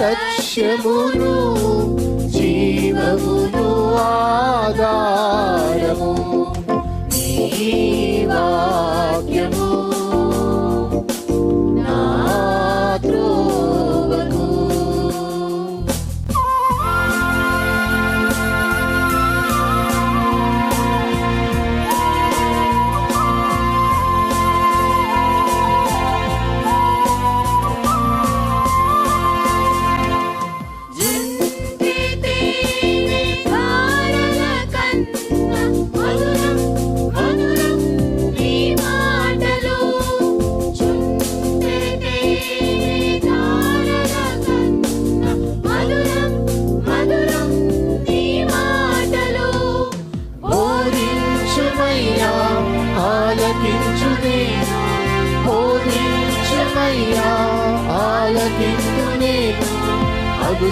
సత్యమును జీవమును ఆధారము నీ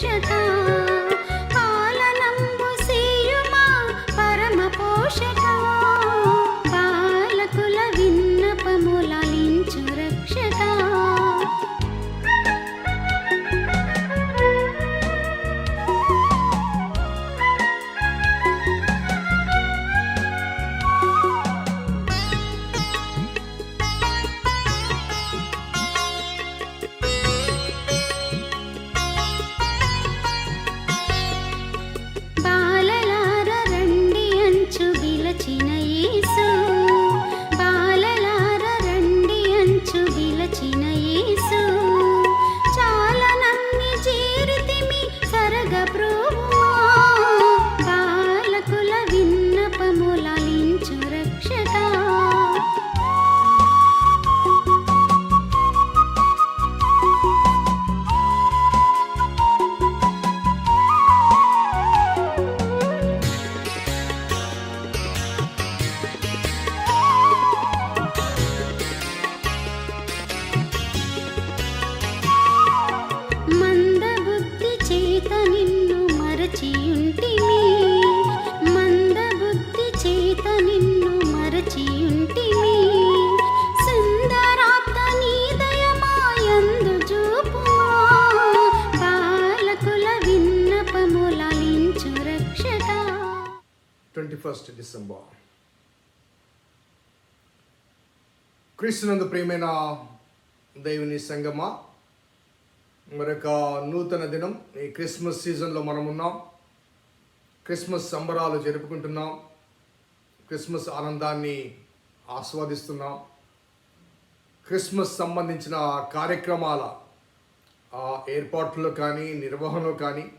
是他 ఫస్ట్ డిసెంబర్. క్రీస్తునందు ప్రియమైన దేవుని సంగమా మరొక నూతన దినం ఈ క్రిస్మస్ సీజన్లో మనం ఉన్నాం క్రిస్మస్ సంబరాలు జరుపుకుంటున్నాం. క్రిస్మస్ ఆనందాన్ని ఆస్వాదిస్తున్నాం. క్రిస్మస్ సంబంధించిన కార్యక్రమాల ఏర్పాట్లు కానీ నిర్వహణలో కానీ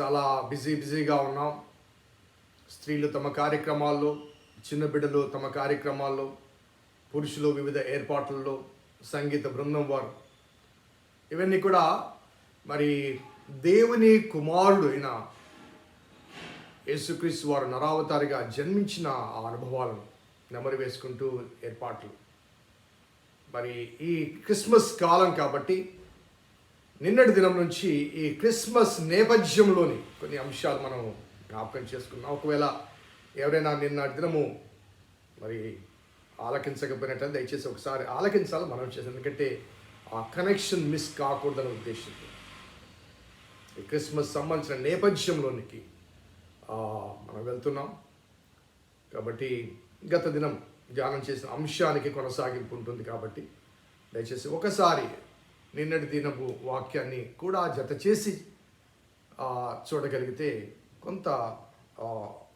చాలా బిజీ బిజీగా ఉన్నాం. స్త్రీలు తమ కార్యక్రమాల్లో చిన్న బిడ్డలు తమ కార్యక్రమాల్లో పురుషులు వివిధ ఏర్పాట్లలో సంగీత బృందం వారు. ఇవన్నీ కూడా మరి దేవుని కుమారుడు అయిన యేసుక్రీస్తు వారు నరావతారిగా జన్మించిన ఆ అనుభవాలను నెమరు వేసుకుంటూ ఏర్పాట్లు. మరి ఈ క్రిస్మస్ కాలం కాబట్టి నిన్నటి దినం నుంచి ఈ క్రిస్మస్ నేపథ్యంలోని కొన్ని అంశాలు మనం జ్ఞాపకం చేసుకున్నాం. ఒకవేళ ఎవరైనా నిన్నటి దినము మరి ఆలకించకపోయినట్టు దయచేసి ఒకసారి ఆలకించాలి మనం చేసాం ఎందుకంటే ఆ కనెక్షన్ మిస్ కాకూడదనే ఉద్దేశంతో ఈ క్రిస్మస్ సంబంధించిన నేపథ్యంలోనికి మనం వెళ్తున్నాం. కాబట్టి గత దినం ధ్యానం చేసిన అంశానికి కొనసాగింపు ఉంటుంది కాబట్టి దయచేసి ఒకసారి నిన్నటి దినపు వాక్యాన్ని కూడా జత చేసి చూడగలిగితే కొంత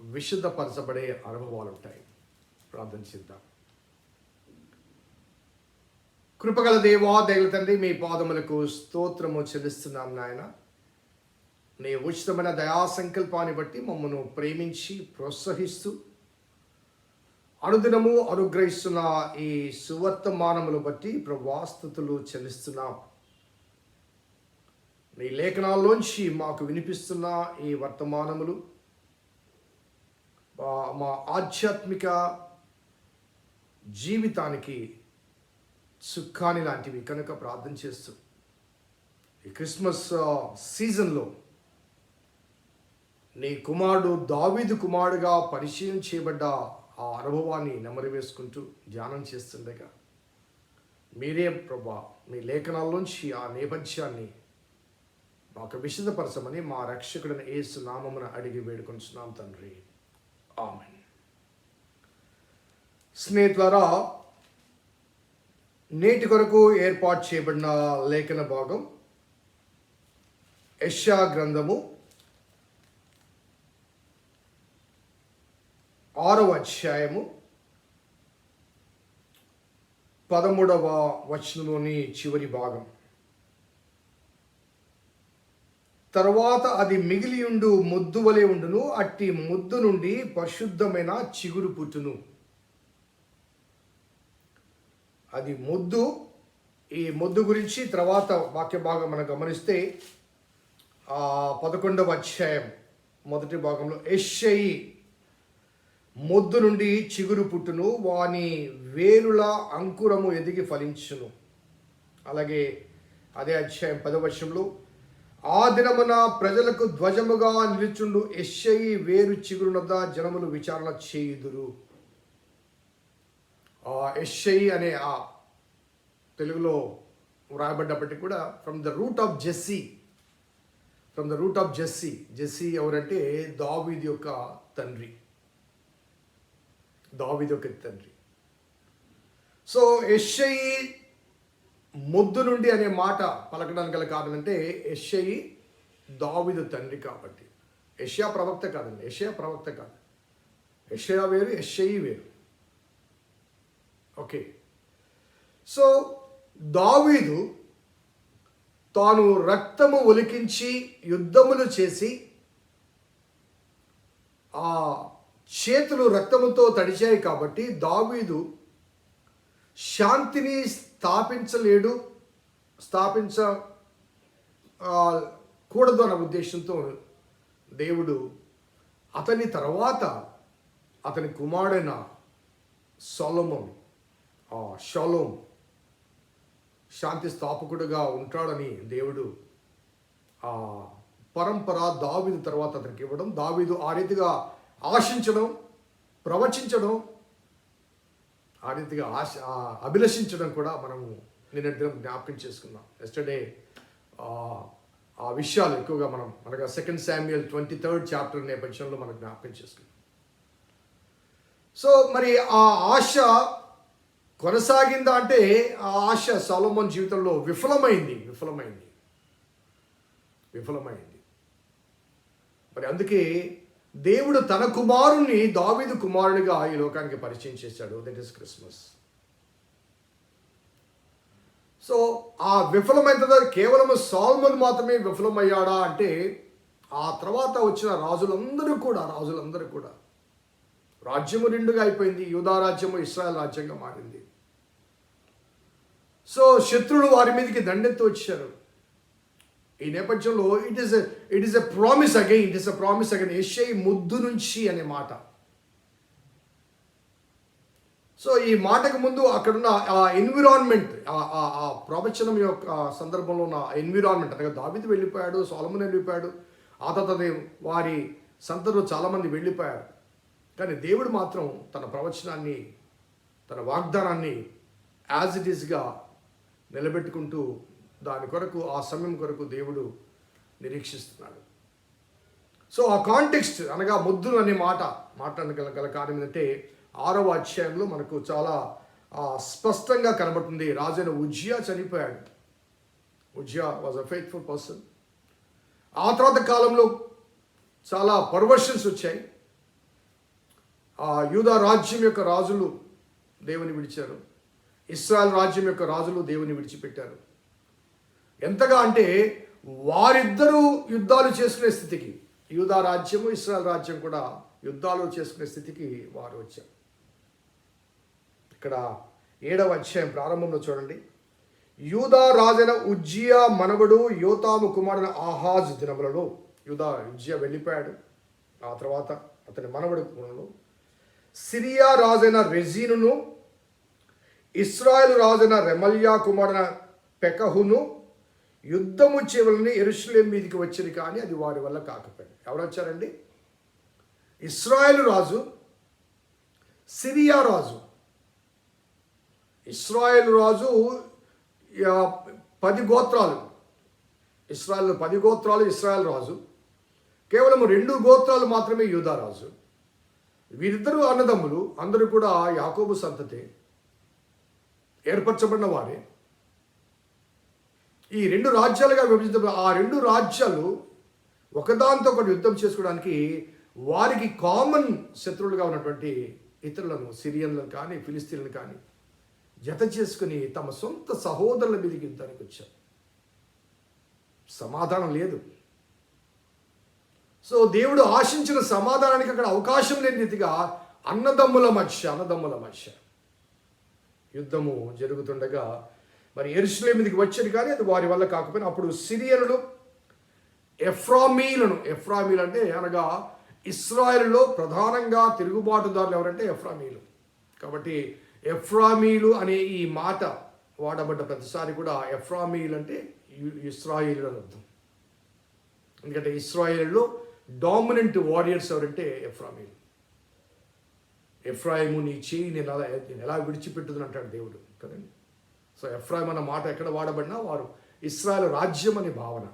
విశుద్ధపరచబడే అనుభవాలు ఉంటాయి ప్రార్థన చేద్దాం. కృపగల దేవా దయల తండ్రి మీ పాదములకు స్తోత్రము చెల్లిస్తున్నాం నాయన. నీ ఉచితమైన దయా సంకల్పాన్ని బట్టి మమ్మను ప్రేమించి ప్రోత్సహిస్తూ అనుదినము అనుగ్రహిస్తున్న ఈ సువర్తమానములు బట్టి ప్రవాస్తుతులు చెల్లిస్తున్నాం. నీ లేఖనాల్లోంచి మాకు వినిపిస్తున్న ఈ వర్తమానములు మా- ఆధ్యాత్మిక జీవితానికి సుఖాని లాంటివి కనుక ప్రార్థన చేస్తూ ఈ క్రిస్మస్ సీజన్లో నీ కుమారుడు దావీదు కుమారుడుగా పరిచయం చేయబడ్డ ఆ అనుభవాన్ని నెమరు వేసుకుంటూ ధ్యానం చేస్తుండగా మీరే ప్రభా మీ లేఖనాల్లోంచి ఆ నేపథ్యాన్ని మాకు విశదపరచమని మా రక్షకుడిని ఏసు నామమున అడిగి వేడుకొంచున్నాం తండ్రి. ఆమెన్. స్నేహితులరా నేటి కొరకు ఏర్పాటు చేయబడిన లేఖన భాగం యష్యా గ్రంథము ఆరవ అధ్యాయము పదమూడవ వచనంలోని చివరి భాగం. తర్వాత అది మిగిలియుండు ముద్దు వలె ఉండును. అట్టి ముద్దు నుండి పరిశుద్ధమైన చిగురు పుట్టును. అది ముద్దు. ఈ ముద్దు గురించి తర్వాత వాక్య భాగం మనం గమనిస్తే ఆ పదకొండవ అధ్యాయం మొదటి భాగంలో ఎస్ఐ ముద్దు నుండి చిగురు పుట్టును వాని వేరుల అంకురము ఎదిగి ఫలించును. అలాగే అదే అధ్యాయం పదవర్షంలో ఆ దినమున ప్రజలకు ధ్వజముగా నిలుచుండు ఎస్ఐ వేరు చిగురునద్ద జనములు విచారణ చేయుదురు. ఆ ఎస్ఐ అనే ఆ తెలుగులో వ్రాయబడ్డప్పటికీ కూడా from the root of Jesse from the root of Jesse Jesse ఎవరంటే దావీది యొక్క తండ్రి. దావీది యొక్క తండ్రి. సో ఎస్ఐ ముద్దు నుండి అనే మాట పలకడానికి గల కారణం అంటే ఎషయి దావీదు తండ్రి కాబట్టి. యెషయా ప్రవక్త కాదండి యెషయా ప్రవక్త కాదు. యెషయా వేరు ఎస్ఐ వేరు. ఓకే. సో దావీదు తాను రక్తము ఒలికించి యుద్ధములు చేసి ఆ చేతులు రక్తముతో తడిచాయి కాబట్టి దావీదు శాంతిని స్థాపించలేడు స్థాపించ కూడదు అన్న ఉద్దేశంతో దేవుడు అతని తర్వాత అతని కుమారుడైన సొలమం షలోం శాంతి స్థాపకుడుగా ఉంటాడని దేవుడు ఆ పరంపర దావీదు తర్వాత అతనికి ఇవ్వడం. దావీదు ఆ రీతిగా ఆశించడం ప్రవచించడం ఆ రీతిగా ఆశ అభిలషించడం కూడా మనము నిన్నటిదినం జ్ఞాపకం చేసుకున్నాం. ఎస్టర్డే ఆ విషయాలు ఎక్కువగా మనం మనకు second Samuel twenty third chapter నేపథ్యంలో మనం జ్ఞాపకం చేసుకున్నాం. సో మరి ఆ ఆశ కొనసాగిందా అంటే ఆ ఆశ సొలొమోన్ జీవితంలో విఫలమైంది విఫలమైంది. విఫలమైంది. మరి అందుకే దేవుడు తన కుమారుణ్ణి దావీదు కుమారుడిగా ఈ లోకానికి పరిచయం చేశాడు. దట్ ఈస్ క్రిస్మస్ సో ఆ విఫలమైన కేవలం సాల్మన్ మాత్రమే విఫలమయ్యాడా అంటే ఆ తర్వాత వచ్చిన రాజులందరూ కూడా రాజులందరూ కూడా రాజ్యము రెండుగా అయిపోయింది యూధారాజ్యము ఇస్రాయల్ రాజ్యంగా మారింది. సో శత్రువులు వారి మీదకి దండెత్తి వచ్చారు. ఈ నేపథ్యంలో it is it is a promise again it is a promise again SI ముద్దు నుంచి అనే మాట. సో ఈ మాటకు ముందు అక్కడున్న ఆ ఎన్విరాన్మెంట్ ఆ ప్రవచనం యొక్క సందర్భంలో ఉన్న ఎన్విరాన్మెంట్ అనగా దావిది వెళ్ళిపోయాడు సోలమున్ వెళ్ళిపోయాడు ఆ తర్వాత వారి సంతలో చాలామంది వెళ్ళిపోయారు. కానీ దేవుడు మాత్రం తన ప్రవచనాన్ని తన వాగ్దానాన్ని యాజ్ ఇట్ ఈస్గా నిలబెట్టుకుంటూ దాని కొరకు ఆ సమయం కొరకు దేవుడు నిరీక్షిస్తున్నాడు. సో ఆ కాంటెక్స్ట్ అనగా ముద్దులు అనే మాట మాట్లాడగల గల కారణం ఏంటంటే ఆరవ అధ్యాయంలో మనకు చాలా స్పష్టంగా కనబడుతుంది రాజైన ఉజ్జియా చనిపోయాడు. Uzziah was a faithful person ఆ తర్వాత కాలంలో చాలా పర్వర్షన్స్ వచ్చాయి. ఆ యూదా రాజ్యం యొక్క రాజులు దేవుని విడిచారు. ఇస్రాయల్ రాజ్యం యొక్క రాజులు దేవుని విడిచిపెట్టారు. ఎంతగా అంటే వారిద్దరూ యుద్ధాలు చేసుకునే స్థితికి యూదా రాజ్యము ఇస్రాయల్ రాజ్యం కూడా యుద్ధాలు చేసుకునే స్థితికి వారు వచ్చారు. ఇక్కడ ఏడవ అధ్యాయం ప్రారంభంలో చూడండి. యూదా రాజైన ఉజ్జియా మనవడు యోతాము కుమారుడు ఆహాజ్ దినములలో యూదా ఉజ్జియా వెళ్ళిపోయాడు. ఆ తర్వాత అతని మనవడు కుమారుడు సిరియా రాజైన రెజీనును ఇస్రాయల్ రాజైన రెమల్యా కుమారున పెకహును యుద్ధము చేయవలని ఎరుసలేం మీదకి వచ్చింది కానీ అది వారి వల్ల కాకపోయింది. ఎవరు వచ్చారండి ఇస్రాయేల్ రాజు సిరియా రాజు. ఇస్రాయేల్ రాజు పది గోత్రాలు. ఇస్రాయల్ పది గోత్రాలు ఇస్రాయల్ రాజు. కేవలం రెండు గోత్రాలు మాత్రమే యూదా రాజు. వీరిద్దరూ అన్నదమ్ములు అందరూ కూడా యాకోబు సంతతే. ఏర్పరచబడిన వారే. ఈ రెండు రాజ్యాలుగా విభజించబడిన ఆ రెండు రాజ్యాలు ఒకదానితో ఒకటి యుద్ధం చేసుకోవడానికి వారికి కామన్ శత్రువులుగా ఉన్నటువంటి ఇతరులను సిరియన్లను కానీ ఫిలిస్తీన్లను కానీ జత చేసుకుని తమ సొంత సహోదరుల మీదకి యుద్ధానికి వచ్చారు. సమాధానం లేదు. సో దేవుడు ఆశించిన సమాధానానికి అక్కడ అవకాశం లేని రీతిగా అన్నదమ్ముల మధ్య అన్నదమ్ముల మధ్య యుద్ధము జరుగుతుండగా మరి ఎరుసలేమిదికి మీదకి కానీ అది వారి వల్ల కాకపోయినా అప్పుడు సిరియనులు ఎఫ్రామీలను ఎఫ్రామీలు అంటే అనగా ఇస్రాయల్లో ప్రధానంగా తిరుగుబాటుదారులు ఎవరంటే ఎఫ్రామీలు కాబట్టి ఎఫ్రామీలు అనే ఈ మాట వాడబడ్డ ప్రతిసారి కూడా ఎఫ్రామీలు అంటే ఇస్రాయిల్ అని అర్థం. ఎందుకంటే ఇస్రాయిల్లో డామినెంట్ వారియర్స్ ఎవరంటే ఎఫ్రామీలు ఎఫ్రాయిము నీ చేయి నేను ఎలా నేను ఎలా విడిచిపెట్టుదని అంటాడు దేవుడు. కదండి? సో ఎఫ్రాయిం అన్న మాట ఎక్కడ వాడబడినా వారు ఇస్రాయల్ రాజ్యం అనే భావన.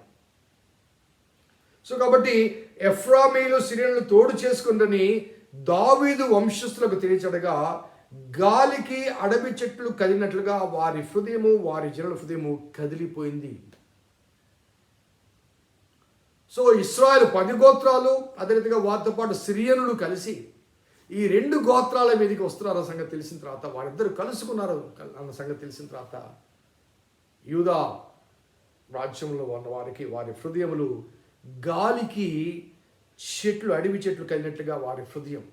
సో కాబట్టి ఎఫ్రామీలు సిరియన్లు తోడు చేసుకుందని దావీదు వంశస్థులకు తెలియచడగా గాలికి అడవి చెట్లు కదిలినట్లుగా వారి హృదయము వారి జనుల హృదయము కదిలిపోయింది. సో ఇస్రాయల్ పది గోత్రాలు అదే రీతిగా వారితో పాటు సిరియనులు కలిసి ఈ రెండు గోత్రాల మీదకి వస్తున్నారు ఆ సంగతి తెలిసిన తర్వాత వారిద్దరు కలుసుకున్నారు అన్న సంగతి తెలిసిన తర్వాత యూదా రాజ్యంలో ఉన్న వారికి వారి హృదయములు గాలికి చెట్లు అడవి చెట్లు కలిగినట్లుగా వారి హృదయం.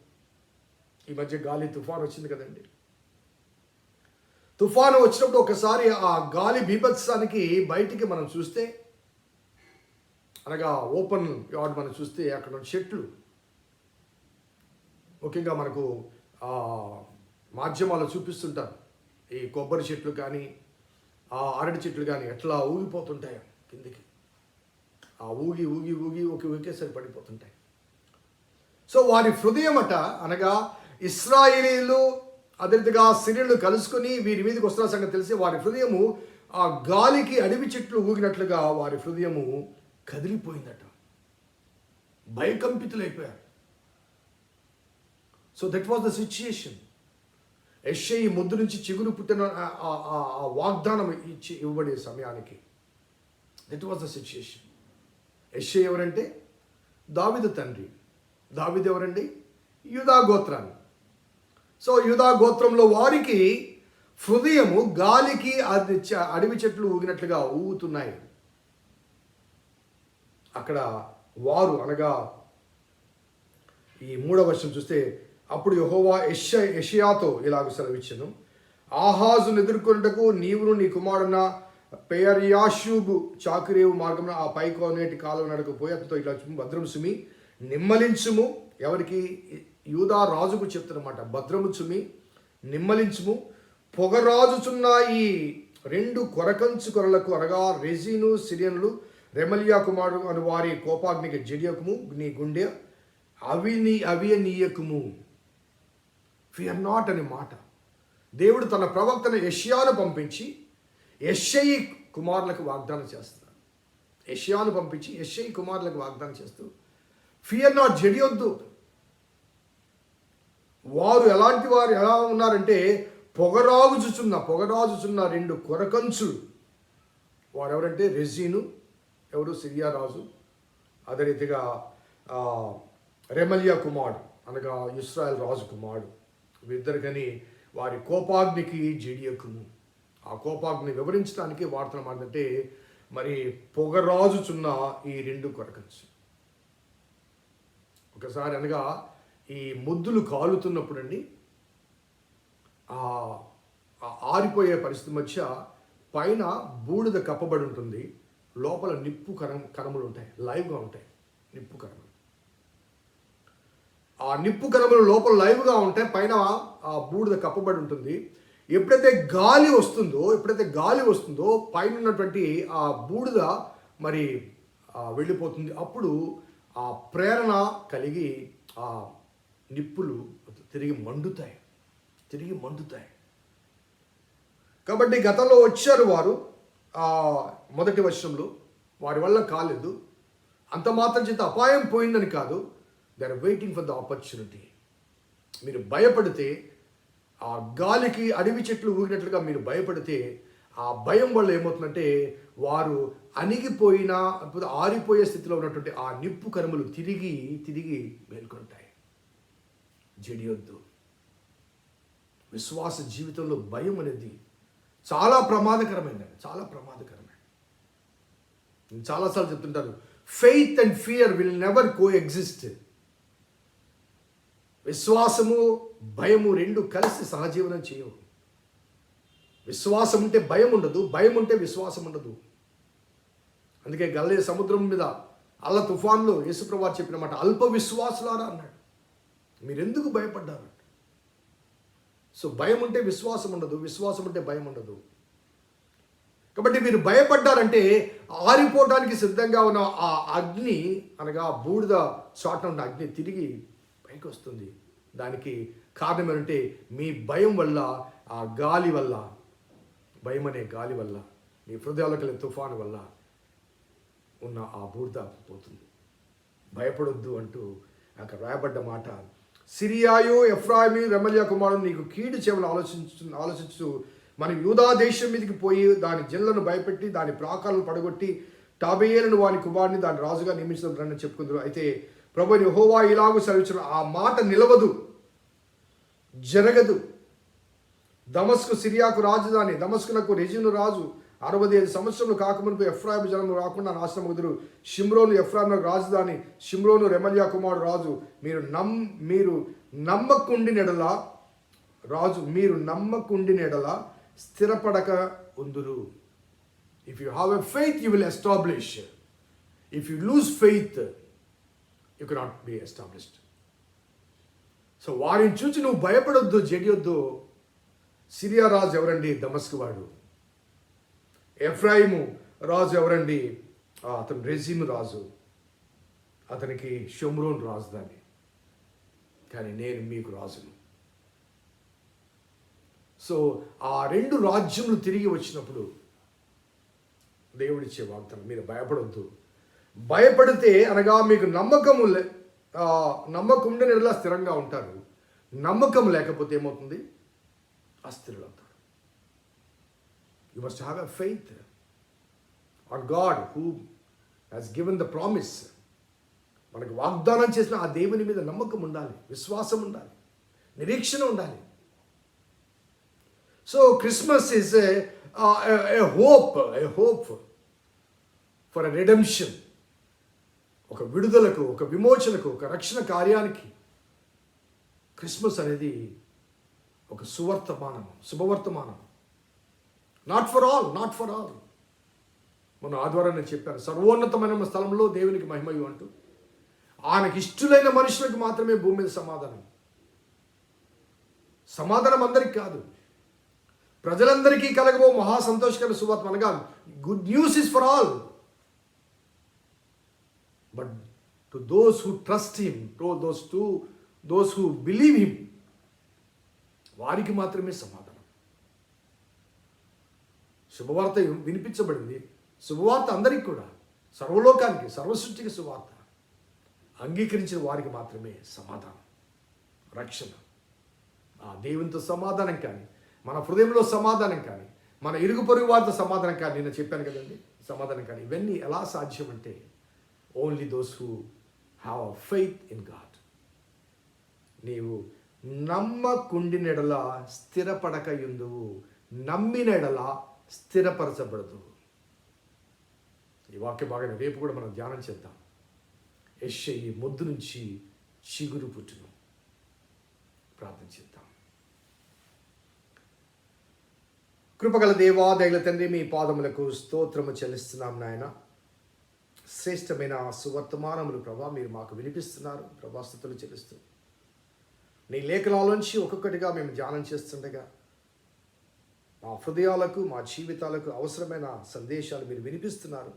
ఈ మధ్య గాలి తుఫాన్ వచ్చింది కదండి. తుఫాను వచ్చినప్పుడు ఒకసారి ఆ గాలి బీభత్సానికి బయటికి మనం చూస్తే అనగా ఓపెన్ యార్డ్ మనం చూస్తే అక్కడ ఉన్న చెట్లు ముఖ్యంగా మనకు మాధ్యమాలు చూపిస్తుంటారు. ఈ కొబ్బరి చెట్లు కానీ ఆ అరటి చెట్లు కానీ ఎట్లా ఊగిపోతుంటాయో కిందికి. ఆ ఊగి ఊగి ఊగి ఒక ఒకేసారి పడిపోతుంటాయి. సో వారి హృదయం అట అనగా ఇస్రాయిలీలు అదే రీతిగా సిరియలు కలుసుకొని వీరి మీదకి వస్తున్న సంగతి తెలిసి వారి హృదయము ఆ గాలికి అడవి చెట్లు ఊగినట్లుగా వారి హృదయము కదిలిపోయిందట. భయకంపితులైపోయారు. So that was the situation SI ఈ ముద్దు నుంచి చిగురు పుట్టిన ఆ- వాగ్దానం ఇచ్చి ఇవ్వబడే సమయానికి దట్ వాజ్ ద సిచ్యుయేషన్ యెషయా ఎవరంటే? దావిద తండ్రి. దావిద ఎవరండి? యూదా గోత్రాన్ని. సో యూదా గోత్రంలో వారికి హృదయము గాలికి అది అడవి చెట్లు ఊగినట్లుగా ఊగుతున్నాయి. అక్కడ వారు అనగా ఈ మూడవ వర్షం చూస్తే అప్పుడు యహోవా యష యషయాతో ఇలాగ సెలవిచ్చను. ఆహాజును ఎదుర్కొనుటకు నీవును నీ కుమారున పేయర్యాషూబు చాకురేవు మార్గమున ఆ పైకోనేటి కాలం నడకపోయి అతనితో ఇట్లా భద్రం సుమి నిమ్మలించుము. ఎవరికి యూదా రాజుకు చెప్తున్నమాట భద్రము చుమి నిమ్మలించుము. పొగరాజుచున్న ఈ రెండు కొరకంచు కొరలకు అనగా రెజీను సిరియన్లు రెమలియా కుమారుడు అని వారి కోపాగ్నికి జడియకుము నీ గుండె అవి నీ అవి నీయకుము ఫియర్ నాట్ అనే మాట. దేవుడు తన ప్రవక్తను యష్యాను పంపించి యషయి కుమారులకు వాగ్దానం చేస్తున్నాడు యష్యాను పంపించి యషయి కుమారులకు వాగ్దానం చేస్తూ ఫియర్ నాట్ జడియొద్దు. వారు ఎలాంటి వారు ఎలా ఉన్నారంటే పొగరాగుచుచున్న పొగరాజుచున్న రెండు కొరకంచులు. వారెవరంటే రెజీను ఎవరు? సిరియా రాజు. అదే రీతిగా రెమలియా కుమారుడు అనగా ఇస్రాయల్ రాజు కుమారుడు. వీరిద్దరు కానీ వారి కోపాగ్నికి జడియకుము. ఆ కోపాగ్ని వివరించడానికి వార్తలు మాటంటే మరి పొగరాజుచున్న ఈ రెండు కొరకంచు ఒకసారి అనగా ఈ ముద్దులు కాలుతున్నప్పుడు అండి ఆ ఆరిపోయే పరిస్థితి మధ్య పైన బూడిద కప్పబడి ఉంటుంది. లోపల నిప్పు కరం కరములు ఉంటాయి. లైవ్గా ఉంటాయి. నిప్పు కరములు ఆ నిప్పు కరములు లోపల లైవ్గా ఉంటే పైన ఆ బూడిద కప్పబడి ఉంటుంది. ఎప్పుడైతే గాలి వస్తుందో ఎప్పుడైతే గాలి వస్తుందో పైన ఉన్నటువంటి ఆ బూడిద మరి వెళ్ళిపోతుంది. అప్పుడు ఆ ప్రేరణ కలిగి ఆ నిప్పులు తిరిగి మండుతాయి. తిరిగి మండుతాయి. కాబట్టి గతంలో వచ్చారు వారు మొదటి వర్షంలో. వారి వల్ల కాలేదు. అంత మాత్రం చేత అపాయం పోయిందని కాదు. They are waiting for the opportunity మీరు భయపడితే ఆ గాలికి అడవి చెట్లు ఊగినట్లుగా మీరు భయపడితే ఆ భయం వల్ల ఏమవుతుందంటే వారు అణిగిపోయిన ఆరిపోయే స్థితిలో ఉన్నటువంటి ఆ నిప్పు కనుమలు తిరిగి తిరిగి మేల్కొంటాయి. జడియొద్దు విశ్వాస జీవితంలో భయం అనేది చాలా ప్రమాదకరమైనది. చాలా ప్రమాదకరమైన నేను చాలాసార్లు చెప్తుంటాను faith and fear will never coexist విశ్వాసము భయము రెండు కలిసి సహజీవనం చేయవు. విశ్వాసం ఉంటే భయం ఉండదు భయం ఉంటే విశ్వాసం ఉండదు అందుకే గల్లే సముద్రం మీద అల్ల తుఫాన్లో యేసుప్రభు చెప్పిన మాట అల్ప విశ్వాసులారా అన్నాడు. మీరెందుకు భయపడ్డారు? సో భయం ఉంటే విశ్వాసం ఉండదు విశ్వాసం ఉంటే భయం ఉండదు కాబట్టి మీరు భయపడ్డారంటే ఆరిపోవడానికి సిద్ధంగా ఉన్న ఆ అగ్ని అనగా బూడిద చాట ఉన్న అగ్ని తిరిగి పైకి వస్తుంది దానికి కారణం ఏంటంటే మీ భయం వల్ల ఆ గాలి వల్ల భయం అనే గాలి వల్ల మీ హృదయాలకు తుఫాను వల్ల ఉన్న ఆ బూర్ద పోతుంది. భయపడొద్దు అంటూ అక్కడ రాయబడ్డ మాట సిరియాయు ఎఫ్రాయిమి రెమలియా కుమారుడు నీకు కీడు చేయమని ఆలోచించు ఆలోచించు. మనం యూదా దేశం మీదకి పోయి దాని జిల్లను భయపెట్టి దాని ప్రాకాలను పడగొట్టి టాబేయలను వాని కుమారుని దాని రాజుగా నియమించడం రండి చెప్పుకుందరు. అయితే ప్రభు యెహోవా ఇలాగూ సెలవిచ్చిన ఆ మాట నిలవదు జరగదు. దమస్కు సిరియాకు రాజధాని దమస్కునకు రెజిను రాజు. అరవై ఐదు సంవత్సరములు కాకమునుపు ఎఫ్రాయిం జనము రాకుండా నాశనం కుదురు షిమ్రోను ఎఫ్రాయిం రాజధాని షిమ్రోను రెమలియా కుమారుడు రాజు. మీరు నమ్ మీరు నమ్మకుండినెడల రాజు మీరు నమ్మకుండినెడల స్థిరపడక ఉందురు. If you have a faith you will establish if you lose faith you cannot be established so వారిని చూసి నువ్వు భయపడొద్దు జడియొద్దు సిరియా రాజు ఎవరండి? దమస్క్ వాడు. ఎఫ్రాయిము రాజు ఎవరండి? అతను రెజీమ్ రాజు. అతనికి షమ్రోన్ రాజధాని. కానీ నేను మీకు రాజును. సో ఆ రెండు రాజ్యములు తిరిగి వచ్చినప్పుడు దేవుడిచ్చే వాగ్దానం. మీరు భయపడొద్దు. భయపడితే అనగా మీకు నమ్మకము లే నమ్మకం ఉండే ఎలా స్థిరంగా ఉంటారు. నమ్మకం లేకపోతే ఏమవుతుంది? అస్థిరులు అవుతారు you must have a faith our God who has given the promise మనకు వాగ్దానం చేసిన ఆ దేవుని మీద నమ్మకం ఉండాలి విశ్వాసం ఉండాలి నిరీక్షణ ఉండాలి. So Christmas is a hope a hope for a redemption ఒక విడుదలకు ఒక విమోచనకు ఒక రక్షణ కార్యానికి క్రిస్మస్ అనేది ఒక సువర్తమానం శుభవర్తమానం. Not for all not for all మన ఆదివారం నేను చెప్పాను సర్వోన్నతమైన స్థలంలో దేవునికి మహిమయు అంటూ. ఆయనకి ఇష్టలైన మనుషులకు మాత్రమే భూమి మీద సమాధానం. సమాధానం అందరికి కాదు. ప్రజలందరికీ కలగబో మహా సంతోషకర సువార్త అనగా good news is for all to those who trust him to those to those who believe him వారికి మాత్రమే సమాధానం. శుభవార్త వినిపించబడింది. శుభవార్త అందరికీ కూడా సర్వలోకానికి సర్వసృష్టికి శుభవార్త. అంగీకరించిన వారికి మాత్రమే సమాధానం. రక్షణ. ఆ దేవునితో సమాధానం కానీ మన హృదయంలో సమాధానం కానీ మన ఇరుగు పొరుగు వారితో సమాధానం కానీ నేను చెప్పాను కదండి సమాధానం కానీ ఇవన్నీ ఎలా సాధ్యం అంటే only those who have faith in God నీవు నమ్మకుండినెడల స్థిరపడక ఎందువు నమ్మినెడల స్థిరపరచబడదు. ఈ వాక్య భాగాన్ని రేపు కూడా మనం ధ్యానం చేద్దాం. యెషయి ఈ మొద్దు నుంచి చిగురు పుట్టును. ప్రార్థన చేద్దాం. కృపగల దేవా దైల తండ్రి మీ పాదములకు స్తోత్రము చెల్లిస్తున్నాం నాయన. శ్రేష్టమైన సువర్తమానములు ప్రభా మీరు మాకు వినిపిస్తున్నారు. ప్రభాస్తుతులు చెల్లిస్తూ. నీ లేఖనాలోంచి ఒక్కొక్కటిగా మేము ధ్యానం చేస్తుండగా మా హృదయాలకు మా జీవితాలకు అవసరమైన సందేశాలు మీరు వినిపిస్తున్నారు.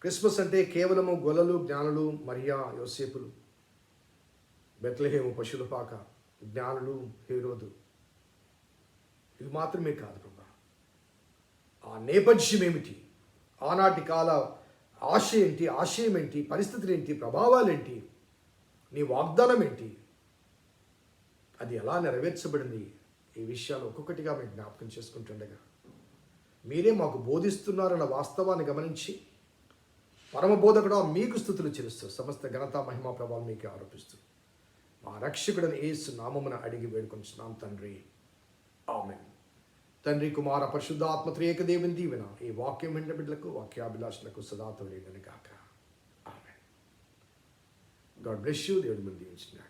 క్రిస్మస్ అంటే కేవలము గొలలు జ్ఞానులు మరియా యోసేపులు బెత్లహేము పశువుల పాక జ్ఞానులు హీరోదు. ఇది మాత్రమే కాదు ప్రభా. ఆ నేపథ్యం ఏమిటి? ఆనాటి కాల ఆశ ఏంటి ఆశయం ఏంటి పరిస్థితులు ఏంటి ప్రభావాలు ఏంటి నీ వాగ్దానం ఏంటి అది ఎలా నెరవేర్చబడింది? ఈ విషయాలు ఒక్కొక్కటిగా మేము జ్ఞాపకం చేసుకుంటుండగా. మీరే మాకు బోధిస్తున్నారన్న వాస్తవాన్ని గమనించి పరమ బోధకుడు మీకు స్థుతులు చెల్లిస్తూ సమస్త ఘనత మహిమా ప్రభావం మీకే ఆరోపిస్తూ మా రక్షకుడని ఏసు నామమున అడిగి వేడుకొంచున్నాం తండ్రి. ఆమెన్. తండ్రి కుమార పరిశుద్ధాత్మ త్రేక దేవుని. దీవెన ఈ వాక్యం వెంట బిడ్డలకు వాక్యాభిలాషులకు సదా తోడేదని కాక ఆమె గాడ్ బ్లెస్ యూ. దేవుడి మంది దీవించినాక